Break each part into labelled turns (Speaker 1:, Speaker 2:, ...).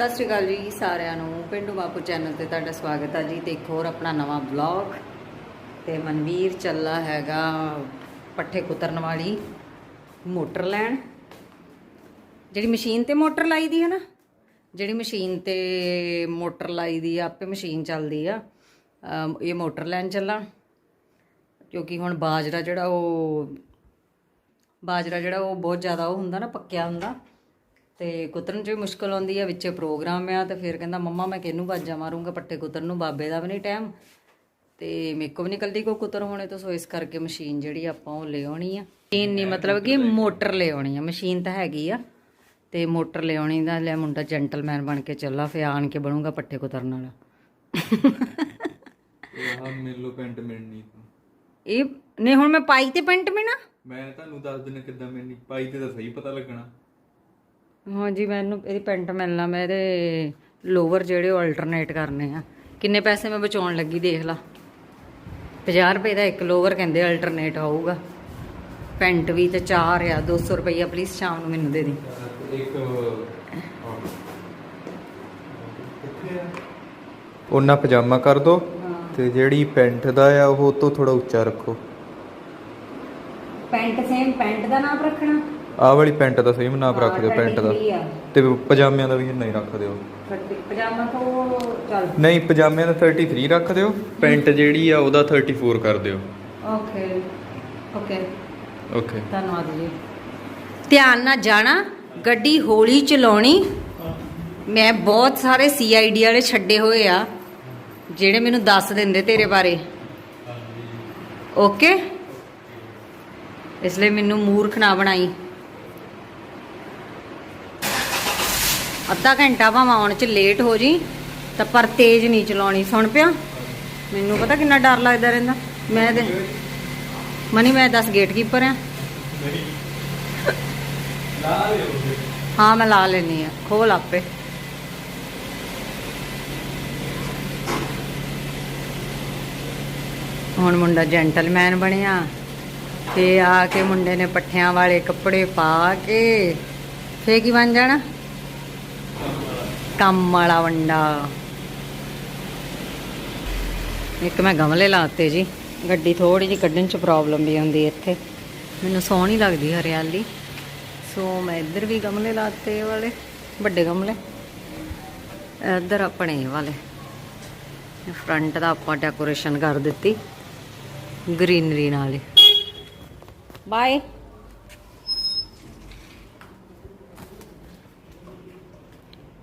Speaker 1: ਸਤਿ ਸ਼੍ਰੀ ਅਕਾਲ ਜੀ ਸਾਰਿਆਂ ਨੂੰ। ਪਿੰਡੂ ਬਾਪੂ ਚੈਨਲ ਤੇ ਤੁਹਾਡਾ ਸਵਾਗਤ ਹੈ ਜੀ। ਤੇ ਇੱਕ ਹੋਰ ਆਪਣਾ ਨਵਾਂ ਵਲੌਗ ਤੇ ਮਨਵੀਰ ਚੱਲਾ ਹੈਗਾ ਪੱਠੇ ਕੁਤਰਨ ਵਾਲੀ ਮੋਟਰ ਲੈਣ। ਜਿਹੜੀ ਮਸ਼ੀਨ ਤੇ ਮੋਟਰ ਲਾਈ ਦੀ ਹੈ ਨਾ? ਜਿਹੜੀ ਮਸ਼ੀਨ ਤੇ ਮੋਟਰ ਲਾਈ ਦੀ ਆ, ਆਪੇ ਮਸ਼ੀਨ ਚੱਲਦੀ ਆ। ਇਹ ਮੋਟਰ ਲੈਣ ਚੱਲਾਂ। ਕਿਉਂਕਿ ਹੁਣ ਬਾਜਰਾ ਜਿਹੜਾ ਉਹ ਬਾਜਰਾ ਜਿਹੜਾ ਉਹ ਬਹੁਤ ਜ਼ਿਆਦਾ ਉਹ ਹੁੰਦਾ ਨਾ, ਪੱਕਿਆ ਹੁੰਦਾ। ਤੇ ਕੁਤਰਨ 'ਚ ਵੀ ਮੁਸ਼ਕਲ ਆਉਂਦੀ ਆ ਵਿੱਚੇ ਪ੍ਰੋਗਰਾਮ ਆ ਤੇ ਫਿਰ ਕਹਿੰਦਾ ਮੰਮਾ ਮੈਂ ਕਿਹਨੂੰ ਬਾਜਾ ਮਾਰੂੰਗਾ? ਪੱਟੇ ਕੁਤਰਨ ਨੂੰ ਬਾਬੇ ਦਾ ਵੀ ਨਹੀਂ ਟਾਈਮ। ਤੇ ਮੇਰੇ ਕੋ ਵੀ ਨਿਕਲਦੀ ਕੋ ਕੁਤਰ ਹੋਣੇ ਤੋਂ ਸੋ ਇਸ ਕਰਕੇ ਮਸ਼ੀਨ ਜਿਹੜੀ ਆਪਾਂ ਉਹ ਲੈ ਆਉਣੀ ਆ। ਮਸ਼ੀਨ ਨਹੀਂ ਮਤਲਬ ਕਿ ਮੋਟਰ ਲੈ ਆਉਣੀ ਆ। ਮਸ਼ੀਨ ਤਾਂ ਹੈਗੀ ਆ ਤੇ ਮੋਟਰ ਲੈ ਆਉਣੀ ਦਾ ਲੈ ਮੁੰਡਾ ਜੈਂਟਲਮੈਨ ਬਣ ਕੇ ਚੱਲਾ ਫੇ ਆਣ ਕੇ ਬਣੂਗਾ ਪੱਟੇ ਕੁਤਰਨ ਵਾਲਾ
Speaker 2: ਆਹ ਮੈਨੂੰ ਪੈਂਟ ਮਿਲਣੀ ਤੂੰ
Speaker 1: ਇਹ ਨਹੀਂ ਹੁਣ ਮੈਂ ਪਾਈ ਤੇ ਪੈਂਟ ਮੈਂ ਨਾ।
Speaker 2: ਮੈਂ ਤੁਹਾਨੂੰ ਦੱਸ ਦਿਨ ਕਿੱਦਾਂ ਮਿਲਣੀ ਪਾਈ ਤੇ ਤਾਂ ਸਹੀ ਪਤਾ ਲੱਗਣਾ।
Speaker 1: ਹਾਂਜੀ ਮੈਨੂੰ ਇਹਦੀ ਪੈਂਟ ਮਿਲਣਾ ਮੈਂ ਇਹਦੇ ਲੋਵਰ ਜਿਹੜੇ ਉਹ ਅਲਟਰਨੇਟ ਕਰਨੇ ਆ। ਕਿੰਨੇ ਪੈਸੇ ਮੈਂ ਬਚਾਉਣ ਲੱਗੀ ਦੇਖ ਲਾ। 50 ਰੁਪਏ ਦਾ ਇੱਕ ਲੋਵਰ ਕਹਿੰਦੇ ਅਲਟਰਨੇਟ ਆਊਗਾ। ਪੈਂਟ ਵੀ ਤੇ 4 ਆ 200 ਰੁਪਈਆ ਪਲੀਜ਼ ਸ਼ਾਮ ਨੂੰ ਮੈਨੂੰ ਦੇ ਦੀ।
Speaker 2: ਇੱਕ ਉਹਨਾਂ ਪਜਾਮਾ ਕਰ ਦੋ ਤੇ ਜਿਹੜੀ ਪੈਂਟ ਦਾ ਆ ਉਹ ਤੋਂ ਥੋੜਾ ਉੱਚਾ ਰੱਖੋ।
Speaker 1: ਪੈਂਟ ਸੇਮ ਪੈਂਟ ਦਾ ਨਾਮ ਰੱਖਣਾ।
Speaker 2: ਆਹ ਵਾਲੀ ਪੈਂਟ ਦਾ ਸੇਮ ਨਾਪ ਰੱਖ ਦਿਓ ਪੈਂਟ ਦਾ।
Speaker 1: 33 ਆ।
Speaker 2: ਤੇ ਪਜਾਮਿਆਂ ਦਾ ਵੀ ਇੰਨਾ ਹੀ ਰੱਖ ਦਿਓ।
Speaker 1: ਫੱਟੀ- ਪਜਾਮਾ ਤੋਂ ਚੱਲ।
Speaker 2: ਨਹੀਂ ਪਜਾਮਿਆਂ ਦਾ 33 ਰੱਖ ਦਿਓ ਪੈਂਟ ਜਿਹੜੀ ਆ ਉਹਦਾ 34 ਕਰ ਦਿਓ।
Speaker 1: Okay okay.
Speaker 2: ਓਕੇ।
Speaker 1: ਧੰਨਵਾਦ ਜੀ। ਧਿਆਨ ਨਾਲ ਜਾਣਾ ਗੱਡੀ ਹੌਲੀ ਚਲਾਉਣੀ। ਮੈਂ ਬਹੁਤ ਸਾਰੇ ਸੀਆਈਡੀ ਵਾਲੇ ਛੱਡੇ ਹੋਏ ਆ ਜਿਹੜੇ ਮੈਨੂੰ ਦੱਸ ਦਿੰਦੇ ਤੇਰੇ ਬਾਰੇ। ਓਕੇ? ਇਸ ਲਈ ਮੈਨੂੰ ਮੂਰਖ ਨਾ ਬਣਾਈ। ਅੱਧਾ ਘੰਟਾ ਭਾਵੇਂ ਆਉਣ ਚ ਲੇਟ ਹੋ ਜੀ, ਤਾਂ ਪਰ ਤੇਜ਼ ਨਹੀਂ ਚਲਾਉਣੀ, ਸੁਣ ਪਿਆ? ਮੈਨੂੰ ਪਤਾ ਕਿੰਨਾ ਡਰ ਲੱਗਦਾ ਰਹਿੰਦਾ। ਮੈਂ ਤੇ ਮਨੀ, ਮੈਂ 10 ਗੇਟਕੀਪਰ ਆ। ਹਾਂ, ਮੈਂ ਲਾ ਲੈਣੀ ਆ। ਖੋਲ ਆਪੇ। ਹੁਣ ਮੁੰਡਾ ਜੈਂਟਲਮੈਨ ਬਣਿਆ। ਤੇ ਆ ਕੇ ਮੁੰਡੇ ਨੇ ਪੱਠਿਆਂ ਵਾਲੇ ਕੱਪੜੇ ਪਾ ਕੇ ਫੇਰ ਕੀ ਬਣ ਜਾਣਾ? ਕੰਮ ਵਾਲਾ ਵੰਡਾ ਇੱਕ ਮੈਂ ਗਮਲੇ ਲਾਤੇ ਜੀ ਗੱਡੀ ਥੋੜੀ ਜਿਹੀ ਕੱਢਣ ਚ ਪ੍ਰੋਬਲਮ ਵੀ ਆਉਂਦੀ ਇੱਥੇ ਮੈਨੂੰ ਸੋਹਣੀ ਲੱਗਦੀ ਹਰਿਆਲੀ ਸੋ ਮੈਂ ਇੱਧਰ ਵੀ ਗਮਲੇ ਲਾਤੇ ਵਾਲੇ ਵੱਡੇ ਗਮਲੇ ਇੱਧਰ ਆਪਣੇ ਇਹ ਵਾਲੇ ਫਰੰਟ ਦਾ ਆਪਾਂ ਡੈਕੋਰੇਸ਼ਨ ਕਰ ਦਿੱਤੀ ਗ੍ਰੀਨਰੀ ਨਾਲ ਬਾਏ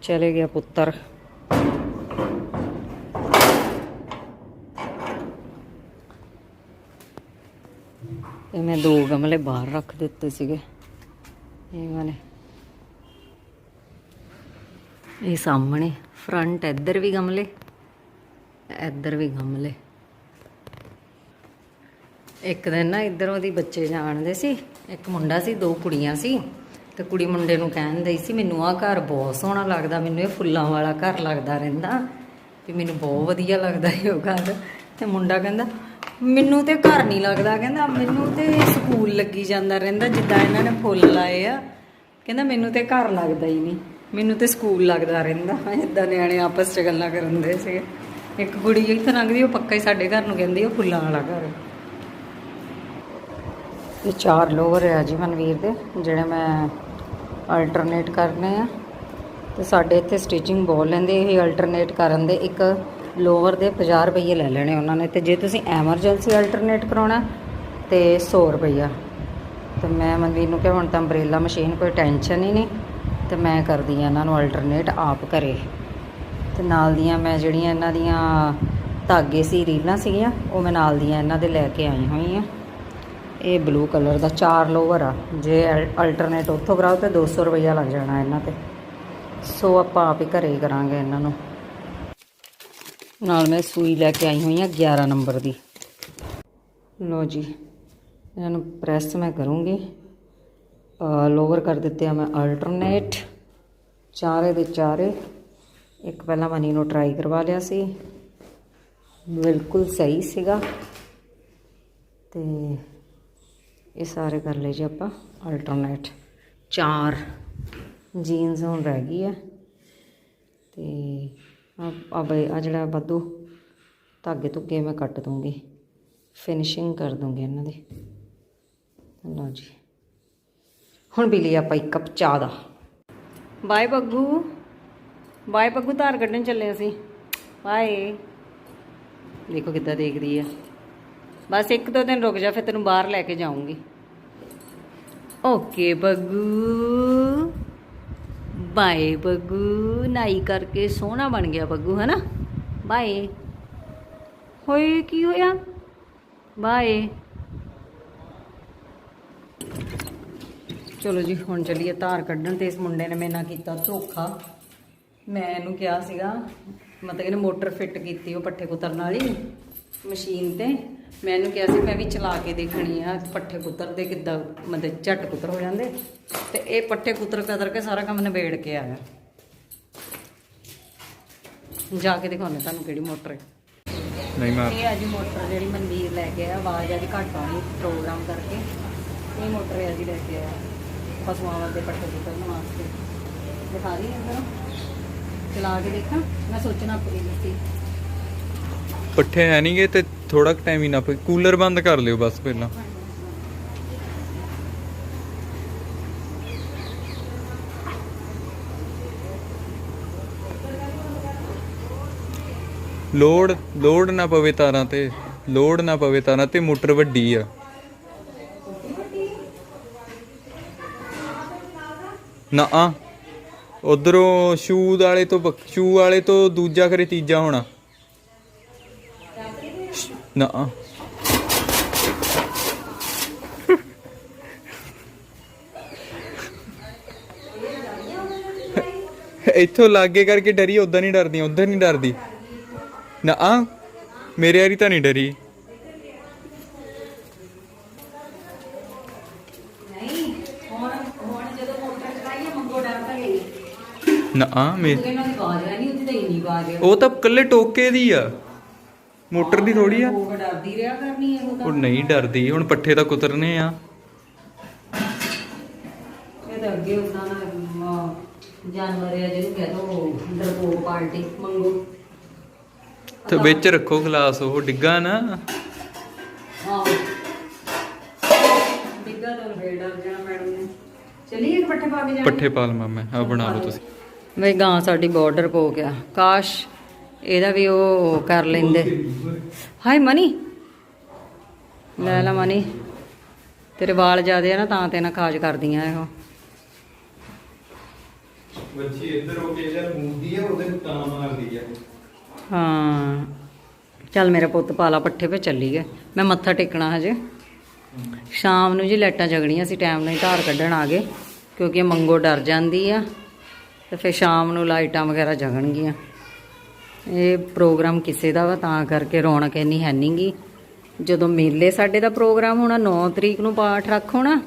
Speaker 1: ਚਲੇ ਗਿਆ ਪੁੱਤਰ। ਇਹ ਮੈਂ ਦੋ ਗਮਲੇ ਬਾਹਰ ਰੱਖ ਦਿੱਤੇ ਸੀਗੇ। ਇਹ ਵਾਲੇ। ਇਹ ਸਾਹਮਣੇ ਫਰੰਟ ਇੱਧਰ ਵੀ ਗਮਲੇ, ਇੱਧਰ ਵੀ ਗਮਲੇ। ਇੱਕ ਦਿਨ ਨਾ ਇੱਧਰ ਉਹਦੀ ਬੱਚੇ ਜਾਣਦੇ ਸੀ, ਇੱਕ ਮੁੰਡਾ ਸੀ, ਦੋ ਕੁੜੀਆਂ ਸੀ। ਤੇ ਕੁੜੀ ਮੁੰਡੇ ਨੂੰ ਕਹਿਣ ਦਈ ਸੀ, ਮੈਨੂੰ ਆਹ ਘਰ ਬਹੁਤ ਸੋਹਣਾ ਲੱਗਦਾ, ਮੈਨੂੰ ਇਹ ਫੁੱਲਾਂ ਵਾਲਾ ਘਰ ਲੱਗਦਾ ਰਹਿੰਦਾ। ਵੀ ਮੈਨੂੰ ਬਹੁਤ ਵਧੀਆ ਲੱਗਦਾ ਇਹ ਉਹ ਘਰ। ਤੇ ਮੁੰਡਾ ਕਹਿੰਦਾ, ਮੈਨੂੰ ਤੇ ਘਰ ਨਹੀਂ ਲੱਗਦਾ। ਕਹਿੰਦਾ, ਮੈਨੂੰ ਤੇ ਸਕੂਲ ਲੱਗੀ ਜਾਂਦਾ ਰਹਿੰਦਾ, ਜਿੱਦਾਂ ਇਹਨਾਂ ਨੇ ਫੁੱਲ ਲਾਏ ਆ। ਕਹਿੰਦਾ, ਮੈਨੂੰ ਤੇ ਘਰ ਲੱਗਦਾ ਹੀ ਨਹੀਂ, ਮੈਨੂੰ ਤੇ ਸਕੂਲ ਲੱਗਦਾ ਰਹਿੰਦਾ। ਇਦਾਂ ਨਿਆਣੇ ਆਪਸ 'ਚ ਗੱਲਾਂ ਕਰਨ ਦੇ ਸੀਗੇ। ਇੱਕ ਕੁੜੀ ਇੱਥੇ ਲੰਘਦੀ, ਉਹ ਪੱਕਾ ਹੀ ਸਾਡੇ ਘਰ ਨੂੰ ਕਹਿੰਦੀ, ਉਹ ਫੁੱਲਾਂ ਵਾਲਾ ਘਰ ਇਹ ਚਾਰ ਲੋਵਰ ਆ ਜੀ ਮਨਵੀਰ ਦੇ, ਜਿਹੜੇ ਮੈਂ ਅਲਟਰਨੇਟ ਕਰਨੇ ਆ। ਤੇ ਸਾਡੇ ਇੱਥੇ ਸਟਿਚਿੰਗ ਬੋਲ ਲੈਂਦੇ, ਇਹ ਅਲਟਰਨੇਟ ਕਰਨ ਦੇ ਇੱਕ ਲੋਵਰ ਦੇ 50 ਰੁਪਏ ਲੈ ਲੈਣੇ ਉਹਨਾਂ ਨੇ। ਤੇ ਜੇ ਤੁਸੀਂ ਐਮਰਜੈਂਸੀ ਅਲਟਰਨੇਟ ਕਰਾਉਣਾ, ਤੇ 100 ਰੁਪਈਆ। ਤੇ ਮੈਂ ਮਨਵੀਰ ਨੂੰ ਕਿਹਾ, ਹੁਣ ਤਾਂ ਅੰਬ੍ਰੇਲਾ ਮਸ਼ੀਨ ਕੋਈ ਟੈਨਸ਼ਨ ਹੀ ਨਹੀਂ। ਤੇ ਮੈਂ ਕਰਦੀ ਆ ਇਹਨਾਂ ਨੂੰ ਅਲਟਰਨੇਟ ਆਪ ਕਰੇ ਤੇ ਨਾਲ ਦੀਆਂ ਮੈਂ ਜਿਹੜੀਆਂ ਇਹਨਾਂ ਦੀਆਂ ਧਾਗੇ ਸੀ ਰੀਲਾਂ ਸੀਗੀਆਂ, ਉਹ ਮੈਂ ਨਾਲ ਦੀਆਂ ਇਹਨਾਂ ਦੇ ਲੈ ਕੇ ਆਈ ਹੋਈ ਆ। ਇਹ ਬਲੂ ਕਲਰ ਦਾ ਚਾਰ ਲੋਵਰ ਆ। ਜੇ ਅਲਟਰਨੇਟ ਉੱਥੋਂ ਕਰਾਓ ਤੇ 200 ਰੁਪਈਆ ਲੱਗ ਜਾਣਾ ਇਹਨਾਂ ਤੇ। ਸੋ ਆਪਾਂ ਆਪ ਹੀ ਘਰੇ ਹੀ ਕਰਾਂਗੇ ਇਹਨਾਂ ਨੂੰ। ਨਾਲ ਮੈਂ ਸੂਈ ਲੈ ਕੇ ਆਈ ਹੋਈ ਆ 11 ਨੰਬਰ ਦੀ। ਲੋ ਜੀ, ਇਹਨਾਂ ਨੂੰ ਪ੍ਰੈਸ ਮੈਂ ਕਰੂੰਗੀ। ਲੋਵਰ ਕਰ ਦਿੱਤੇ ਆ ਮੈਂ ਅਲਟਰਨੇਟ ਚਾਰੇ ਦੇ ਚਾਰੇ। ਇੱਕ ਪਹਿਲਾਂ ਮਨੀ ਨੂੰ ਟਰਾਈ ਕਰਵਾ ਲਿਆ ਸੀ। ਬਿਲਕੁਲ ਸਹੀ ਸੀਗਾ। ਤੇ ਇਹ ਸਾਰੇ ਕਰ ਲਏ ਜੀ ਆਪਾਂ ਅਲਟਰਨੇਟ ਚਾਰ। ਜੀਨਸ ਹੁਣ ਰਹਿ ਗਈ ਹੈ ਆ ਆ ਬਈ ਆ ਜਿਹੜਾ ਵਾਧੂ ਧਾਗੇ ਧੁੱਗੇ ਮੈਂ ਕੱਟ ਦੂੰਗੀ। ਫਿਨਿਸ਼ਿੰਗ ਕਰ ਦੂੰਗੀ ਇਹਨਾਂ ਦੀ। ਲਓ ਜੀ। ਹੁਣ ਪੀ ਲਈ ਆਪਾਂ ਇੱਕ ਕੱਪ ਚਾਹ ਦਾ। ਬਾਏ ਬੱਗੂ। ਬਾਏ ਬੱਗੂ ਧਾਰ ਕੱਢਣ ਚੱਲੇ ਅਸੀਂ। ਬਾਏ। ਦੇਖੋ ਕਿੱਦਾਂ ਦੇਖਦੀ ਆ। ਬਸ ਇੱਕ ਦੋ ਦਿਨ ਰੁਕ ਜਾ, ਫਿਰ ਤੈਨੂੰ ਬਾਹਰ ਲੈ ਕੇ ਜਾਊਂਗੀ। ਓਕੇ ਬੱਗੂ। ਬਾਏ ਬੱਗੂ। ਨਾਈ ਕਰਕੇ ਸੋਹਣਾ ਬਣ ਗਿਆ ਬੱਗੂ, ਹਨਾ? ਬਾਏ। ਹੋਏ, ਕੀ ਹੋਇਆ? ਬਾਏ। ਚਲੋ ਜੀ, ਹੁਣ ਚੱਲੀਏ ਧਾਰ ਕੱਢਣ ਤੇ ਇਸ ਮੁੰਡੇ ਨੇ ਮੇਰੇ ਨਾਲ ਕੀਤਾ ਧੋਖਾ। ਮੈਂ ਇਹਨੂੰ ਕਿਹਾ ਸੀਗਾ, ਮਤਲਬ ਇਹਨੇ ਮੋਟਰ ਫਿੱਟ ਕੀਤੀ ਉਹ ਪੱਠੇ ਕੁਤਰਨ ਵਾਲੀ ਮਸ਼ੀਨ ਤੇ। ਮੈਂ ਇਹਨੂੰ ਕਿਹਾ ਸੀ ਮੈਂ ਵੀ ਚਲਾ ਕੇ ਦੇਖਣੀ ਆ ਪੱਠੇ ਕੁਤਰਦੇ ਕਿੱਦਾਂ ਮਤਲਬ ਝੱਟ ਕੁਤਰ ਹੋ ਜਾਂਦੇ। ਤੇ ਇਹ ਪੱਠੇ ਕੁਤਰ ਕਦਰ ਕੇ ਸਾਰਾ ਕੰਮ ਨਿਬੇੜ ਕੇ ਆਇਆ ਜਾ ਕੇ ਦਿਖਾਉਂਦੇ ਤੁਹਾਨੂੰ ਕਿਹੜੀ ਮੋਟਰ ਹੈ।
Speaker 2: ਨਹੀਂ ਮੈਂ
Speaker 1: ਇਹ ਅੱਜ ਮੋਟਰ ਜਿਹੜੀ ਮਨਵੀਰ ਲੈ ਕੇ ਆਇਆ ਆਵਾਜ਼ ਅੱਜ ਘੱਟ ਆਉਣੀ ਪ੍ਰੋਗਰਾਮ ਕਰਕੇ। ਇਹ ਮੋਟਰ ਹੈ ਜੀ ਲੈ ਕੇ ਆਇਆ ਪਸ਼ੂਆਂ ਵਾਸਤੇ ਪੱਠੇ ਕੁਤਰਨ ਵਾਸਤੇ। ਦਿਖਾ ਰਹੀ ਜਰਾ ਚਲਾ ਕੇ ਦੇਖਾਂ ਮੈਂ ਸੋਚਣਾ ਪਈ ਸੀ।
Speaker 2: ਪੱਠੇ ਹੈ ਨਹੀਂਗੇ ਤੇ ਥੋੜਾ ਟਾਈਮ ਹੀ ਨਾ ਪਈ ਕੂਲਰ ਬੰਦ ਕਰ ਲਿਓ ਬਸ ਪਹਿਲਾਂ। ਲੋਡ ਲੋਡ ਨਾ ਪਵੇ ਤਾਰਾਂ ਤੇ ਲੋਡ ਨਾ ਪਵੇ ਤਾਰਾਂ ਤੇ ਮੋਟਰ ਵੱਡੀ ਆ। ਨਾ, ਆ। ਉਧਰੋਂ ਸ਼ੂ ਵਾਲੇ ਤੋਂ ਸ਼ੂ ਵਾਲੇ ਤੋਂ ਦੂਜਾ ਕਰੇ ਤੀਜਾ ਹੋਣਾ। ਨਾ। ਇੱਥੋਂ ਲਾਗੇ ਕਰਕੇ ਡਰੀ ਉਦਾਂ ਨਹੀਂ ਡਰਦੀ ਉਧਰ ਨਹੀਂ ਡਰਦੀ। ਨਾ ਆ ਮੇਰੇ ਵਾਰੀ ਤਾਂ ਨਹੀਂ ਡਰੀ।
Speaker 1: ਨਹੀਂ ਹੁਣ ਹੁਣ ਜਦੋਂ ਮੋਟਰ ਚਲਾਈਏ ਮੰਗੋ ਡਰ ਤਾਂ ਗਈ
Speaker 2: ਨਾ ਆ ਮੇ ਉਹ ਤਾਂ ਕੱਲੇ ਟੋਕੇ ਦੀ ਆ। ਮੋਟਰ ਦੀ ਥੋੜੀ ਆ।
Speaker 1: ਉਹ ਡਰਦੀ ਰਿਹਾ ਕਰਨੀ ਹੈ ਉਹ
Speaker 2: ਨਹੀਂ ਡਰਦੀ ਹੁਣ ਪੱਠੇ ਤਾਂ ਕੁਤਰਨੇ ਆ।
Speaker 1: ਇਹ ਤਾਂ ਅੱਗੇ ਉਹਨਾਂ ਦਾ ਅਮ, ਜਾਨਵਰ ਹੈ ਜਿਹਨੂੰ ਕਹਿ ਦੋ ਡਰਪੋਕ ਪਾਰਟੀ ਮੰਗੋ
Speaker 2: ਤੇ ਵਿੱਚ ਰੱਖੋ ਗਲਾਸ ਉਹ ਡਿੱਗਾ ਨਾ।
Speaker 1: ਹਾਂ। ਡਿੱਗਾ ਤਾਂ ਫੇਰ ਡਰ ਜਾਣਾ ਮੈਡਮ ਨੇ। ਚਲੀਏ ਪੱਠੇ ਪਾ ਕੇ ਜਾਣਾ।
Speaker 2: ਪੱਠੇ ਪਾ ਲਵਾਂ ਮੈਂ ਆ ਬਣਾ ਲਓ ਤੁਸੀਂ।
Speaker 1: ਵੇ ਗਾਂ ਸਾਡੀ ਬਾਰਡਰ ਪੋ ਗਿਆ ਕਾਸ਼ ਇਹਦਾ ਵੀ ਉਹ ਕਰ ਲੈਂਦੇ। ਹਾਏ ਮਨੀ। ਲੈ ਲੈ ਮਨੀ। ਤੇਰੇ ਵਾਲ ਜ਼ਿਆਦੇ ਆ ਨਾ ਤਾਂ ਤੇ ਨਾ ਖਾਜ ਕਰਦੀਆਂ ਇਹੋ।
Speaker 2: ਬੱਚੀ ਇੱਧਰ ਹੋ ਕੇ ਯਾਰ ਹੁੰਦੀ ਆ ਉਹਦੇ ਨੂੰ ਤਾਂ ਮਾਰਦੀ ਆ।
Speaker 1: ਹਾਂ। ਚੱਲ ਮੇਰਾ ਪੁੱਤ ਪਾਲਾ ਪੱਠੇ 'ਤੇ ਚੱਲੀ ਗਏ ਮੈਂ ਮੱਥਾ ਟੇਕਣਾ ਹਜੇ। ਸ਼ਾਮ ਨੂੰ ਜੀ ਲਾਈਟਾਂ ਜਗਣੀਆਂ ਸੀ ਟਾਈਮ ਨਾਲ ਹੀ ਧਾਰ ਕੱਢਣ ਆ ਗਏ। ਕਿਉਂਕਿ ਮੰਗੋ ਡਰ ਜਾਂਦੀ ਆ। ਤੇ ਫਿਰ ਸ਼ਾਮ ਨੂੰ ਲਾਈਟਾਂ ਵਗੈਰਾ ਜਗਣਗੀਆਂ। ਇਹ ਪ੍ਰੋਗਰਾਮ ਕਿਸੇ ਦਾ ਵਾ, ਤਾਂ ਕਰਕੇ ਰੌਣਕ ਇੰਨੀ ਹੈ ਨਹੀਂਗੀ ਜਦੋਂ ਮੇਲੇ ਸਾਡੇ ਦਾ ਪ੍ਰੋਗਰਾਮ ਹੋਣਾ 9 ਤਰੀਕ ਨੂੰ ਪਾਠ ਰੱਖ ਹੋਣਾ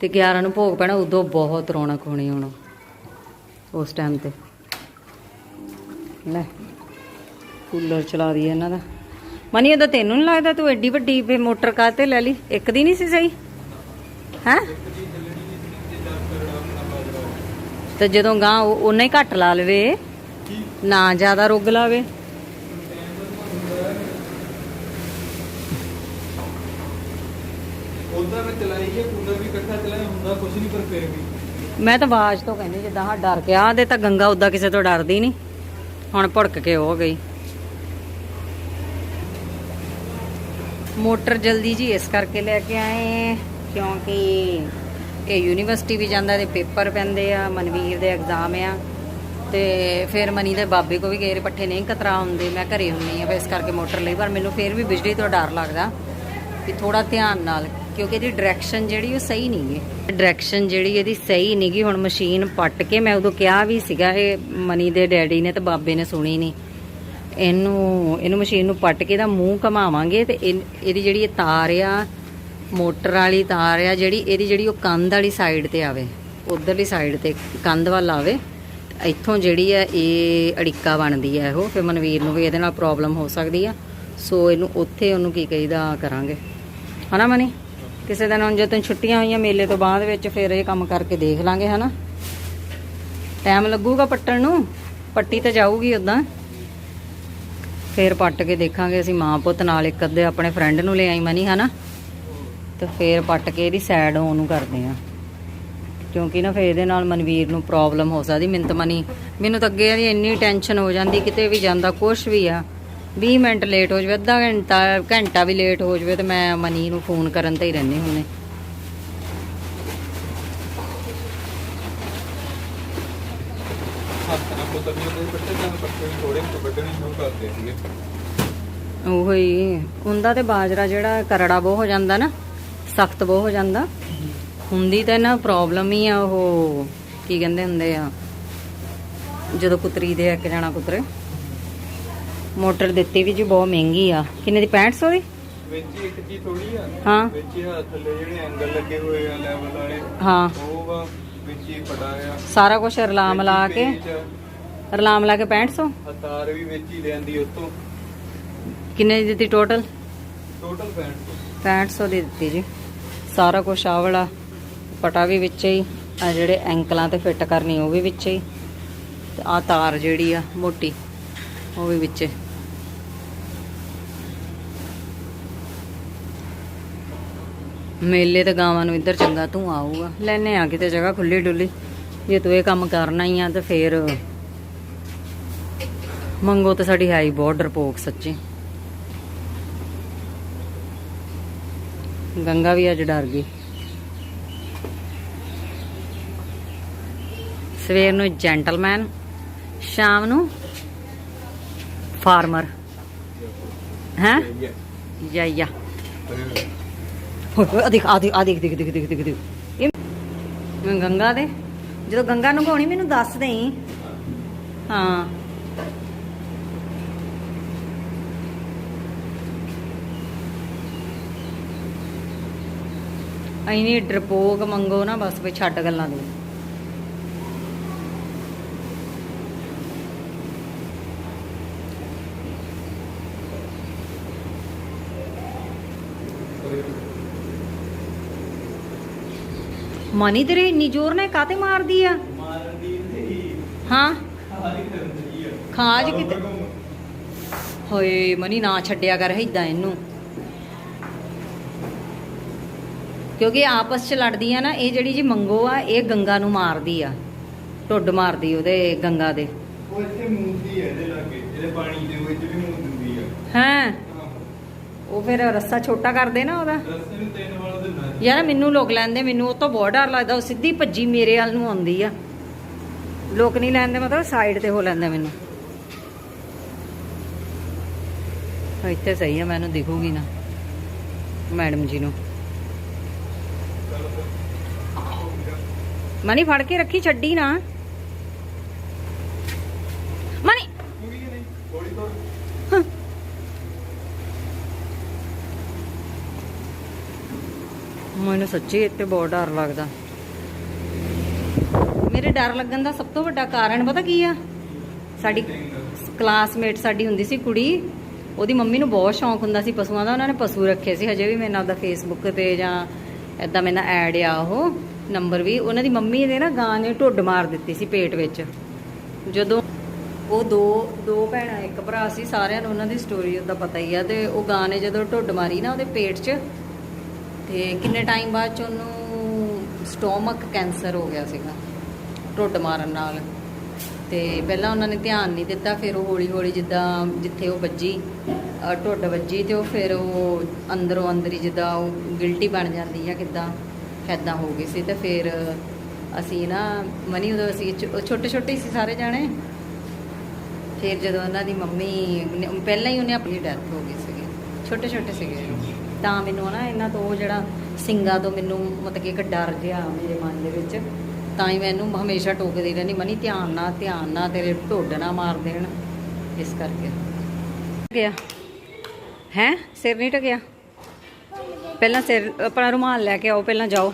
Speaker 1: ਤੇ 11 ਨੂੰ ਭੋਗ ਪੈਣਾ, ਉਦੋਂ ਬਹੁਤ ਰੌਣਕ ਹੋਣੀ ਹੁਣ, ਉਸ ਟਾਈਮ ਤੇ। ਲੈ, ਕੂਲਰ ਚਲਾ ਦਈਏ ਇਹਨਾਂ ਦਾ। ਮਨੀ ਇਹਦਾ ਤੈਨੂੰ ਨਹੀਂ ਲੱਗਦਾ ਤੂੰ ਐਡੀ ਵੱਡੀ ਫੇ ਮੋਟਰ ਕਾਤੇ ਲੈ ਲਈ? ਇੱਕ ਦੀ ਨਹੀਂ ਸੀ ਸਹੀ? ਹੈ? ਤੇ ਜਦੋਂ ਗਾਂ ਉਹਨਾਂ ਹੀ ਘੱਟ ਲਾ ਲਵੇ। ਨਾ ਜ਼ਿਆਦਾ ਰੁੱਗ ਲਾਵੇ।
Speaker 2: ਮੈਂ ਚਲਾਈ ਹੈ ਕੂਲਰ ਵੀ ਇਕੱਠਾ ਚਲਾਇਆ ਹੁੰਦਾ ਕੁਝ ਨਹੀਂ ਪਰ ਫਿਰ ਵੀ।
Speaker 1: ਮੈਂ ਤਾਂ ਆਵਾਜ਼ ਤੋਂ ਕਹਿੰਦੀ ਜਿੱਦਾਂ ਹਾਂ ਡਰ ਗਿਆ ਆਦੇ ਤਾਂ ਗੰਗਾ ਉਦਾਂ ਕਿਸੇ ਤੋਂ ਡਰਦੀ ਨਹੀਂ ਹੁਣ ਭੜਕ ਕੇ ਹੋ ਗਈ। ਮੋਟਰ ਜਲਦੀ ਜੀ ਇਸ ਕਰਕੇ ਲੈ ਕੇ ਆਏ ਕਿਉਂਕਿ ਇਹ ਯੂਨੀਵਰਸਿਟੀ ਵੀ ਜਾਂਦਾ ਤੇ ਪੇਪਰ ਪੈਂਦੇ ਆ ਮਨਵੀਰ ਦੇ ਐਗਜ਼ਾਮ ਆ। ਤੇ ਫਿਰ ਮਨੀ ਦੇ ਬਾਬੇ ਕੋ ਵੀ ਗਏ, ਪੱਠੇ ਨਹੀਂ ਕਤਰਾ ਹੁੰਦੇ ਮੈਂ ਘਰੇ ਹੁੰਨੀ ਆ ਫਿਰ ਇਸ ਕਰਕੇ ਮੋਟਰ ਲਈ, ਪਰ ਮੈਨੂੰ ਫਿਰ ਵੀ ਬਿਜਲੀ ਤੋਂ ਡਰ ਲੱਗਦਾ ਵੀ ਥੋੜਾ ਧਿਆਨ ਨਾਲ, ਕਿਉਂਕਿ ਇਹਦੀ ਡਾਇਰੈਕਸ਼ਨ ਜਿਹੜੀ ਉਹ ਸਹੀ ਨਹੀਂ ਗੀ ਡਾਇਰੈਕਸ਼ਨ ਜਿਹੜੀ ਇਹਦੀ ਸਹੀ ਨਹੀਂ ਗੀ, ਹੁਣ ਮਸ਼ੀਨ ਪੱਟ ਕੇ ਮੈਂ ਉਦੋਂ ਕਿਹਾ ਵੀ ਸੀਗਾ, ਇਹ ਮਨੀ ਦੇ ਡੈਡੀ ਨੇ ਤੇ ਬਾਬੇ ਨੇ ਸੁਣੀ ਨਹੀਂ ਇਹਨੂੰ ਇਹਨੂੰ ਮਸ਼ੀਨ ਨੂੰ ਪੱਟ ਕੇ ਦਾ ਮੂੰਹ ਘਮਾਵਾਂਗੇ ਤੇ ਇਹ- ਇਹਦੀ ਜਿਹੜੀ ਇਹ ਤਾਰ ਆ, ਮੋਟਰ ਵਾਲੀ ਤਾਰ ਆ, ਜਿਹੜੀ, ਇਹਦੀ ਜਿਹੜੀ ਉਹ ਕੰਧ ਵਾਲੀ ਸਾਈਡ ਤੇ ਆਵੇ, ਉਧਰਲੀ ਸਾਈਡ ਤੇ ਕੰਧ ਵੱਲ ਆਵੇ ਇੱਥੋਂ ਜਿਹੜੀ ਹੈ ਇਹ ਅੜਿੱਕਾ ਬਣਦੀ ਹੈ ਇਹੋ ਫਿਰ ਮਨਵੀਰ ਨੂੰ ਵੀ ਇਹਦੇ ਨਾਲ ਪ੍ਰੋਬਲਮ ਹੋ ਸਕਦੀ ਆ। ਸੋ ਇਹਨੂੰ ਉੱਥੇ ਉਹਨੂੰ ਕੀ ਕਹੀਦਾ, ਕਰਾਂਗੇ। ਹਨਾ ਮਨੀ? ਕਿਸੇ ਦਿਨ ਹੁਣ ਜਦੋਂ ਛੁੱਟੀਆਂ ਹੋਈਆਂ ਮੇਲੇ ਤੋਂ ਬਾਅਦ ਵਿੱਚ ਫਿਰ ਇਹ ਕੰਮ ਕਰਕੇ ਦੇਖ ਲਾਂਗੇ, ਹਨਾ? ਟਾਈਮ ਲੱਗੂਗਾ ਪੱਟਣ ਨੂੰ? ਪੱਟੀ ਤਾਂ ਜਾਊਗੀ ਉਦਾਂ ਫੇਰ ਪੱਟ ਕੇ ਦੇਖਾਂਗੇ ਅਸੀਂ ਮਾਂ ਪੁੱਤ ਨਾਲ ਇੱਕ ਅੱਧੇ ਆਪਣੇ ਫਰੈਂਡ ਨੂੰ ਲੈ ਆਈ ਮਨੀ, ਹਨਾ? ਤੇ ਫੇਰ ਪੱਟ ਕੇ ਇਹਦੀ ਸਾਈਡ ਉਹਨੂੰ ਕਰਦੇ ਆ। ਕਿਉਂਕਿ ਨਾ ਫੇਰ ਇਹਦੇ ਨਾਲ ਮਨਵੀਰ ਨੂੰ ਪ੍ਰੋਬਲਮ ਹੋ ਸਕਦੀ ਮੈਨੂੰ ਤਾਂ ਮਨੀ ਮੈਨੂੰ ਤਾਂ ਅੱਗੇ ਇਹਦੀ ਇੰਨੀ ਟੈਨਸ਼ਨ ਹੋ ਜਾਂਦੀ ਕਿਤੇ ਵੀ ਜਾਂਦਾ ਕੁਛ ਵੀ ਆ। 20 ਮਿੰਟ ਲੇਟ ਹੋ ਜਾਵੇ ਅੱਧਾ ਘੰਟਾ ਘੰਟਾ ਵੀ ਲੇਟ ਹੋ ਜਾਵੇ ਤੇ ਮੈਂ ਮਨੀ ਨੂੰ ਫੋਨ ਕਰਨ ਤੇ ਹੀ ਰਹਿੰਦੀ ਹੁੰਨੇ ਉਹੀ ਹੁੰਦਾ ਤੇ ਬਾਜਰਾ ਜਿਹੜਾ ਕਰੜਾ ਬਹੁ ਹੋ ਜਾਂਦਾ ਨਾ ਸਖਤ ਬਹੁ ਹੋ ਜਾਂਦਾ। ਹੁੰਦੀ ਤਾਂ ਨਾ ਪ੍ਰੋਬਲਮ ਹੀ ਆ ਉਹ ਕੀ ਕਹਿੰਦੇ ਹੁੰਦੇ ਆ ਜਦੋਂ ਕੁਤਰੀ ਦੇ ਇੱਕ ਜਾਣਾ ਕੁਤਰੇ। ਮੋਟਰ ਦਿੱਤੀ ਵੀ ਜੀ ਬਹੁਤ ਮਹਿੰਗੀ ਆ। ਕਿੰਨੇ ਦੀ 6500 ਦੀ?
Speaker 2: ਵਿੱਚ ਇੱਕ ਚੀਜ਼ ਥੋੜੀ ਆ।
Speaker 1: ਹਾਂ।
Speaker 2: ਵਿੱਚ ਥੱਲੇ ਜਿਹੜੇ ਐਂਗਲ ਲੱਗੇ ਹੋਏ ਆ ਲੈਵਲ ਵਾਲੇ।
Speaker 1: ਹਾਂ।
Speaker 2: ਉਹ ਵਾ ਵਿੱਚ ਹੀ ਫੜਾ ਆ।
Speaker 1: ਸਾਰਾ ਕੁਝ ਰਲਾ ਮਿਲਾ ਕੇ।
Speaker 2: ਪੇਚ,
Speaker 1: ਰਲਾ ਮਿਲਾ ਕੇ 6500
Speaker 2: ਹਤਾਰ ਵੀ ਵਿੱਚ ਹੀ ਲੈਂਦੀ ਉਤੋਂ।
Speaker 1: ਕਿੰਨੇ ਦੀ ਦਿੱਤੀ ਟੋਟਲ
Speaker 2: ਟੋਟਲ 65
Speaker 1: 6500 ਦੀ ਦਿੱਤੀ ਜੀ। ਸਾਰਾ ਕੁਝ ਆਹ ਵਾਲਾ ਪਟਾ ਵੀ ਵਿੱਚ ਹੀ ਆ ਜਿਹੜੇ ਐਂਕਲਾਂ ਤੇ ਫਿੱਟ ਕਰਨੀ ਉਹ ਵੀ ਵਿੱਚ ਹੀ, ਤੇ ਆ ਤਾਰ ਜਿਹੜੀ ਆ ਮੋਟੀ, ਉਹ ਵੀ ਵਿੱਚ। ਮੇਲੇ ਤੇ ਗਾਵਾਂ ਨੂੰ ਇੱਧਰ ਚੰਗਾ ਤੂੰ ਆਊਗਾ। ਲੈਨੇ ਆ ਕਿਤੇ ਜਗ੍ਹਾ ਖੁੱਲੀ ਡੁੱਲੀ। ਜੇ ਤੂੰ ਇਹ ਕੰਮ ਕਰਨਾ ਹੀ ਆ ਤੇ ਫੇਰ ਮੰਗੋ ਤੇ ਸਾਡੀ ਹੈ ਹੀ ਬਹੁਤ ਡਰਪੋਕ ਸੱਚੀ। ਗੰਗਾ ਵੀ ਅੱਜ ਡਰ ਗਈ। ਸਵੇਰ ਨੂੰ ਜੈਂਟਲਮੈਨ ਸ਼ਾਮ ਨੂੰ ਫਾਰਮਰ ਹੈ? ਯਾ ਯਾ। ਹੋਏ ਹੋਏ ਅਧਿਕ ਆਦਿਕ ਆਦਿਕ ਦਿਖ ਦਿਖ ਦਿਖ ਦਿਖ ਦਿਖ ਇਹ ਗੰਗਾ ਦੇ। ਜਦੋਂ ਗੰਗਾ ਨਗਾਉਣੀ, ਮੈਨੂੰ ਦੱਸ ਦੇਈ। ਹਾਂ। ਐਨੀ ਡਰਪੋਕ ਮੰਗੋ ਨਾ, ਬਸ ਵੀ ਛੱਡ ਗੱਲਾਂ ਦੇ। ਮਨੀ ਤੇਰੇ ਇੰਨੀ ਜ਼ੋਰ ਨਾਲ ਕਾਤੇ ਮਾਰਦੀ ਆ?
Speaker 2: ਮਾਰਨ ਦੀ ਨਹੀਂ
Speaker 1: ਹਾਂ।
Speaker 2: ਆ।
Speaker 1: ਖਾਜ ਕਿਤੇ ਹੋਏ ਮਨੀ ਨਾ ਛੱਡਿਆ ਕਰ ਏਦਾਂ ਇਹਨੂੰ। ਕਿਉਂਕਿ ਆਪਸ ਚ ਲੜਦੀ ਆ ਨਾ ਇਹ ਜਿਹੜੀ ਜੀ ਮੰਗੋ ਆ ਇਹ ਗੰਗਾ ਨੂੰ ਮਾਰਦੀ ਆ। ਟੁੱਡ ਮਾਰਦੀ ਉਹਦੇ ਗੰਗਾ ਦੇ।
Speaker 2: ਉਹ ਇੱਥੇ ਮੂੰਦੀ ਹੈ ਇਹਦੇ ਲਾਗੇ ਇਹਦੇ ਪਾਣੀ ਦੇ ਵਿੱਚ ਵੀ ਦਿੰਦੀ ਆ।
Speaker 1: ਹੈਂ? ਉਹ ਫਿਰ ਰੱਸਾ ਛੋਟਾ ਕਰਦੇ ਨਾ ਉਹਦਾ। ਯਾਰ ਮੈਨੂੰ ਲੋਕ ਲੈਂਦੇ, ਮੈਨੂੰ ਉਹ ਤੋਂ ਬਹੁਤ ਡਰ ਲੱਗਦਾ, ਉਹ ਸਿੱਧੀ ਭੱਜੀ ਮੇਰੇ ਵੱਲ ਨੂੰ ਆਉਂਦੀ ਆ। ਲੋਕ ਨਹੀਂ ਲੈਂਦੇ, ਮਤਲਬ ਸਾਈਡ ਤੇ ਹੋ ਲੈਂਦੇ ਮੈਨੂੰ। ਇੱਥੇ ਸਹੀ ਆ, ਮੈਨੂੰ ਦਿਖੂਗੀ ਨਾ, ਮੈਡਮ ਜੀ ਨੂੰ। ਮਨੀ, ਫੜ ਕੇ ਰੱਖੀ, ਛੱਡੀ ਨਾ। ਮਨੀ!
Speaker 2: ਥੋੜੀ ਥੋੜੀ
Speaker 1: ਮੈਨੂੰ ਸੱਚੀ ਇੱਥੇ ਬਹੁਤ ਡਰ ਲੱਗਦਾ। ਮੇਰੇ ਡਰ ਲੱਗਣ ਦਾ ਸਭ ਤੋਂ ਵੱਡਾ ਕਾਰਨ ਪਤਾ ਕੀ ਆ? ਸਾਡੀ ਕਲਾਸਮੇਟ ਸਾਡੀ ਹੁੰਦੀ ਸੀ ਕੁੜੀ, ਉਹਦੀ ਮੰਮੀ ਨੂੰ ਬਹੁਤ ਸ਼ੌਂਕ ਹੁੰਦਾ ਸੀ ਪਸ਼ੂਆਂ ਦਾ, ਉਹਨਾਂ ਨੇ ਪਸ਼ੂ ਰੱਖੇ ਸੀ, ਹਜੇ ਵੀ ਮੇਰੇ ਨਾਲ ਉਹਦਾ ਫੇਸਬੁੱਕ ਤੇ ਜਾਂ ਐਦਾਂ ਮੇਰੇ ਨਾਲ ਐਡ ਆ ਉਹ ਨੰਬਰ ਵੀ। ਉਹਨਾਂ ਦੀ ਮੰਮੀ ਦੇ ਨਾ ਗਾਂ ਨੇ ਢੁੱਡ ਮਾਰ ਦਿੱਤੀ ਸੀ ਪੇਟ ਵਿੱਚ। ਜਦੋਂ ਉਹ ਦੋ ਦੋ ਭੈਣਾਂ, ਇੱਕ ਭਰਾ ਸੀ, ਸਾਰਿਆਂ ਨੂੰ ਉਹਨਾਂ ਦੀ ਸਟੋਰੀ ਉਹਦਾ ਪਤਾ ਹੀ ਆ ਤੇ ਉਹ ਗਾਂ ਨੇ ਜਦੋਂ ਢੁੱਡ ਮਾਰੀ ਨਾ ਉਹਦੇ ਪੇਟ 'ਚ ਤੇ ਕਿੰਨੇ ਟਾਈਮ ਬਾਅਦ ਚ ਉਹਨੂੰ ਸਟੋਮਕ ਕੈਂਸਰ ਹੋ ਗਿਆ ਸੀਗਾ ਢੁੱਡ ਮਾਰਨ ਨਾਲ। ਤੇ ਪਹਿਲਾਂ ਉਹਨਾਂ ਨੇ ਧਿਆਨ ਨਹੀਂ ਦਿੱਤਾ, ਫਿਰ ਉਹ ਹੌਲੀ ਹੌਲੀ ਜਿੱਦਾਂ ਜਿੱਥੇ ਉਹ ਵੱਜੀ, ਅਹ ਢੁੱਡ ਵੱਜੀ ਤੇ ਉਹ ਫਿਰ ਉਹ ਅੰਦਰੋਂ ਅੰਦਰ ਹੀ ਜਿੱਦਾਂ ਉਹ ਗਿਲਟੀ ਬਣ ਜਾਂਦੀ ਆ ਕਿੱਦਾਂ ਐਦਾਂ ਹੋ ਗਈ ਸੀ। ਤੇ ਫਿਰ ਅਸੀਂ ਨਾ, ਮਨੀ ਉਦੋਂ ਅਸੀਂ ਛੋਟੇ ਛੋਟੇ ਹੀ ਸੀ ਸਾਰੇ ਜਾਣੇ। ਫਿਰ ਜਦੋਂ ਉਹਨਾਂ ਦੀ ਮੰਮੀ ਪਹਿਲਾਂ ਹੀ ਉਹਨੇ ਆਪਣੀ ਡੈਥ ਹੋ ਗਈ ਸੀਗੀ। ਛੋਟੇ ਛੋਟੇ ਸੀਗੇ। ਤਾਂ ਮੈਨੂੰ ਨਾ ਇਹਨਾਂ ਤੋਂ ਜਿਹੜਾ ਸਿੰਘਾਂ ਤੋਂ ਮੈਨੂੰ ਮਤਲਬ ਕਿ ਇੱਕ ਡਰ ਜਿਹਾ ਮੇਰੇ ਮਨ ਦੇ ਵਿੱਚ। ਤਾਂ ਹੀ ਮੈਨੂੰ ਹਮੇਸ਼ਾ ਟੋਕਦੀ ਰਹਿੰਦੀ, ਮਨੀ ਧਿਆਨ ਨਾਲ ਧਿਆਨ ਨਾਲ ਤੇਰੇ ਢੁੱਡ ਨਾ ਮਾਰ ਦੇਣ, ਇਸ ਕਰਕੇ। ਗਿਆ। ਹੈ? ਸਿਰ ਨਹੀਂ ਟਕਿਆ? ਪਹਿਲਾਂ ਸਿਰ, ਆਪਣਾ ਰੁਮਾਲ ਲੈ ਕੇ ਆਓ, ਪਹਿਲਾਂ ਜਾਓ।